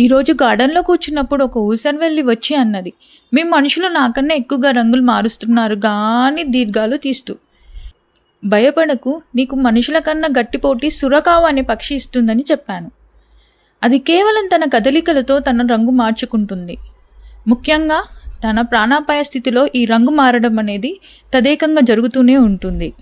ఈరోజు గార్డెన్లో కూర్చున్నప్పుడు ఒక ఊసన్ వెళ్ళి వచ్చి అన్నది. మీ మనుషులు నాకన్నా ఎక్కువగా రంగులు మారుస్తున్నారు కానీ దీర్ఘాలు తీస్తూ. భయపడకు నీకు మనుషుల కన్నా గట్టిపోటీ సురకావు అనే పక్షి ఇస్తుందని చెప్పాను. అది కేవలం తన కదలికలతో తన రంగు మార్చుకుంటుంది. ముఖ్యంగా తన ప్రాణాపాయ స్థితిలో ఈ రంగు మారడం అనేది తదేకంగా జరుగుతూనే ఉంటుంది.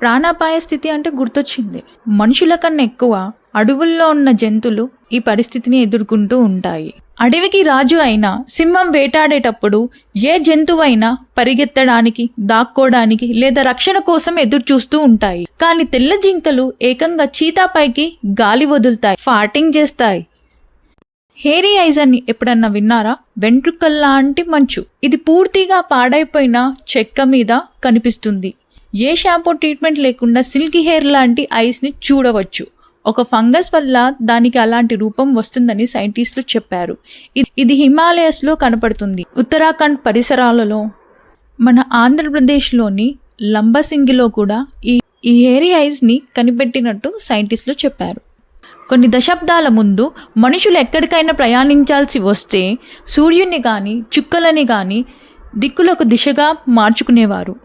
ప్రాణాపాయ స్థితి అంటే గుర్తొచ్చింది. మనుషుల కన్నా ఎక్కువ అడవుల్లో ఉన్న జంతువులు ఈ పరిస్థితిని ఎదుర్కొంటూ ఉంటాయి. అడవికి రాజు అయిన సింహం వేటాడేటప్పుడు ఏ జంతువైనా పరిగెత్తడానికి దాక్కోడానికి లేదా రక్షణ కోసం ఎదురు చూస్తూ ఉంటాయి. కానీ తెల్ల జింకలు ఏకంగా చీతాపైకి గాలి వదులుతాయి ఫాటింగ్ చేస్తాయి. హేరీ ఐజ్ అని ఎప్పుడన్నా విన్నారా? వెంట్రుకల్లాంటి మంచు. ఇది పూర్తిగా పాడైపోయిన చెక్క మీద కనిపిస్తుంది. ఏ షాంపూ ట్రీట్మెంట్ లేకుండా సిల్కీ హెయిర్ లాంటి ఐస్ని చూడవచ్చు. ఒక ఫంగస్ వల్ల దానికి అలాంటి రూపం వస్తుందని సైంటిస్టులు చెప్పారు. ఇది హిమాలయస్లో కనపడుతుంది. ఉత్తరాఖండ్ పరిసరాలలో మన ఆంధ్రప్రదేశ్లోని లంబసింగిలో కూడా ఈ ఈ హెయిరీ ఐస్ని కనిపెట్టినట్టు సైంటిస్టులు చెప్పారు. కొన్ని దశాబ్దాల ముందు మనుషులు ఎక్కడికైనా ప్రయాణించాల్సి వస్తే సూర్యుని కానీ చుక్కలని కానీ దిక్కులకు దిశగా మార్చుకునేవారు.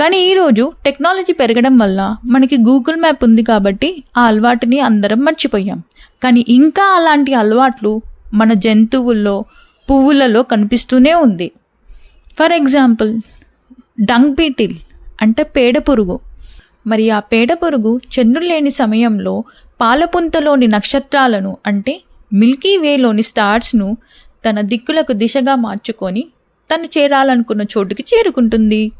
కానీ ఈరోజు టెక్నాలజీ పెరగడం వల్ల మనకి గూగుల్ మ్యాప్ ఉంది కాబట్టి ఆ అలవాటుని అందరం మర్చిపోయాం. కానీ ఇంకా అలాంటి అలవాట్లు మన జంతువుల్లో పువ్వులలో కనిపిస్తూనే ఉంది. ఫర్ ఎగ్జాంపుల్ డంగ్ బీటిల్ అంటే పేడ పురుగు. మరి ఆ పేడ పురుగు చంద్రుడు లేని సమయంలో పాలపుంతలోని నక్షత్రాలను అంటే మిల్కీ వేలోని స్టార్స్ను తన దిక్కులకు దిశగా మార్చుకొని తను చేరాలనుకున్న చోటుకి చేరుకుంటుంది.